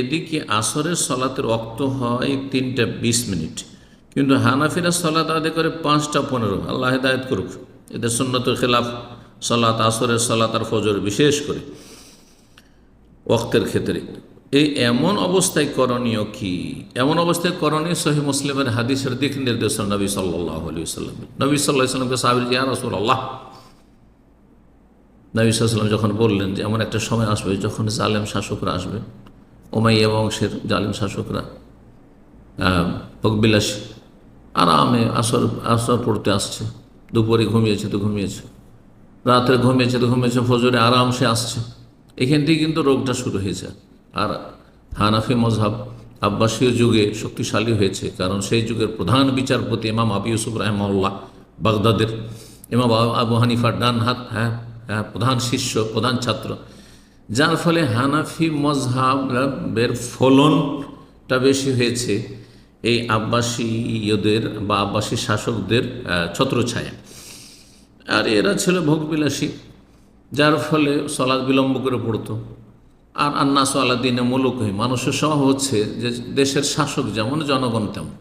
এদিকে আসরের সলাতের অক্ত হয় তিনটা বিশ মিনিট। কিন্তু হানাফিরা সলাত আদায় করে পাঁচটা পনেরো। আল্লাহ হেদায়ত করুক। এদের সুন্নত খেলাফ সলাত, আসরের সলাত আর ফজর বিশেষ করে ওক্তের ক্ষেত্রে। এই এমন অবস্থায় করণীয় কি? এমন অবস্থায় করণীয় সহি মুসলিমের হাদিসের দিক নির্দেশন নবী সাল্লাহ আলী সাল্লাম নবী সাল্লাহ সাল্লামকে সাহাবির জিয়া রসুল আল্লাহ নবী সাল্লাম যখন বললেন যে, এমন একটা সময় আসবে যখন জালেম শাসকরা আসবে ওমাইয়া বংশের জালেম শাসকরা ভোগবিলাসী আরামে আসর আসর পড়তে আসছে। দুপুরে ঘুমিয়েছে তো ঘুমিয়েছে। রাত্রে ঘুমিয়েছে তো ঘুমিয়েছে, ফজরে আরাম সে আসছে। এখান থেকে কিন্তু রোগটা শুরু হয়েছে। আর হানাফি মজহাব আব্বাসীয় যুগে শক্তিশালী হয়েছে, কারণ সেই যুগের প্রধান বিচারপতি ইমাম আবি ইউসুফ রাহমাল্লাহ বাগদাদের। ইমাম আবু হানিফার ডান হাত হ্যাঁ হ্যাঁ প্রধান শিষ্য, প্রধান ছাত্র। যার ফলে হানাফি মজহাবের ফলনটা বেশি হয়েছে এই আব্বাসীয়দের বা আব্বাসী শাসকদের ছত্রছায়া। আর এরা ছিল ভোগবিলাসী, যার ফলে সলাদ বিলম্ব করে পড়তো। আর আন্না দিনে মূলক হয়ে, মানুষের স্বভাব হচ্ছে যে দেশের শাসক যেমন, জনগণ তেমন।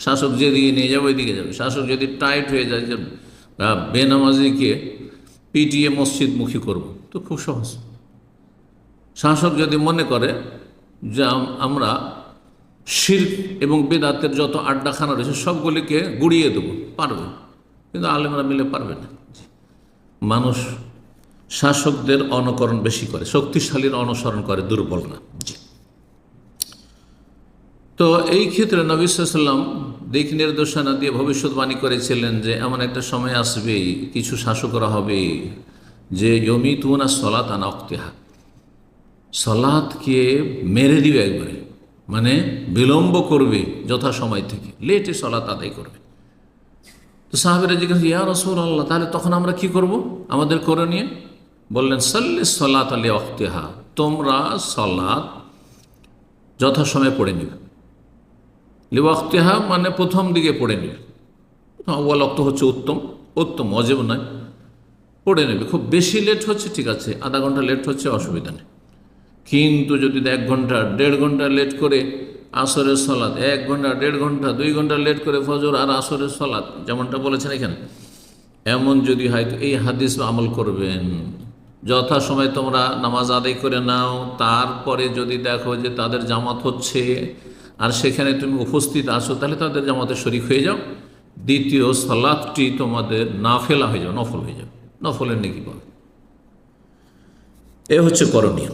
শাসক যেদিকে নিয়ে যাবে, ওইদিকে যাবে। শাসক যদি টাইট হয়ে যায় যে বেনামাজিকে পিটিয়ে মসজিদমুখী করব, তো খুব সহজ। শাসক যদি মনে করে যে আমরা শির্ক এবং বেদাতের যত আড্ডাখানা রয়েছে সবগুলিকে গুড়িয়ে দেবো, পারবে। কিন্তু আলেমরা মিলে পারবে না। মানুষ শাসকদের অনুকরণ বেশি করে, শক্তিশালীর অনুসরণ করে, দুর্বল না। তো এই ক্ষেত্রে নবিসাল্লাম দিক নির্দেশনা দিয়ে ভবিষ্যৎবাণী করেছিলেন যে, এমন একটা সময় আসবে কিছু শাসকরা হবে যে জমি তুনা সলাত আনা অক্তেহা সলাৎকে মেরে দিবে একবারে। মানে বিলম্ব করবে যথা সময় থেকে। লেটে সলাৎ আদায় করবে। তো সাহাবেরা জিজ্ঞাসা ইয়া রসুল আল্লাহ তাহলে তখন আমরা কি করব? আমাদের করে নিয়ে। বললেন, সাল্লি সলাত আলী অক্তেহা তোমরা সলাৎ যথাসময়ে পড়ে নিবে লিওয়াক্তেহা মানে প্রথম দিকে পড়ে নেবে অব্বাল অক্ত হচ্ছে উত্তম উত্তম অজেব নয়। পড়ে নেবে। খুব বেশি লেট হচ্ছে, ঠিক আছে। আধা ঘণ্টা লেট হচ্ছে, অসুবিধা নেই। কিন্তু যদি এক ঘণ্টা, দেড় ঘণ্টা লেট করে আসরের সলাদ এক ঘণ্টা, দেড় ঘণ্টা, দুই ঘণ্টা লেট করে ফজর আর আসরের সলাদ যেমনটা বলেছেন এখানে, এমন যদি হয় তো এই হাদিস আমল করবেন। যথা সময় তোমরা নামাজ আদায় করে নাও, তারপরে যদি দেখো যে তাদের জামাত হচ্ছে, আর সেখানে তুমি উপস্থিত আসো তাহলে তাদের জামাতে শরিক হয়ে যাও। দ্বিতীয় সালাদটি তোমাদের না ফেলা হয়ে যাও নফল হয়ে যাও নফলের নেকি পাবে। এ হচ্ছে করণীয়।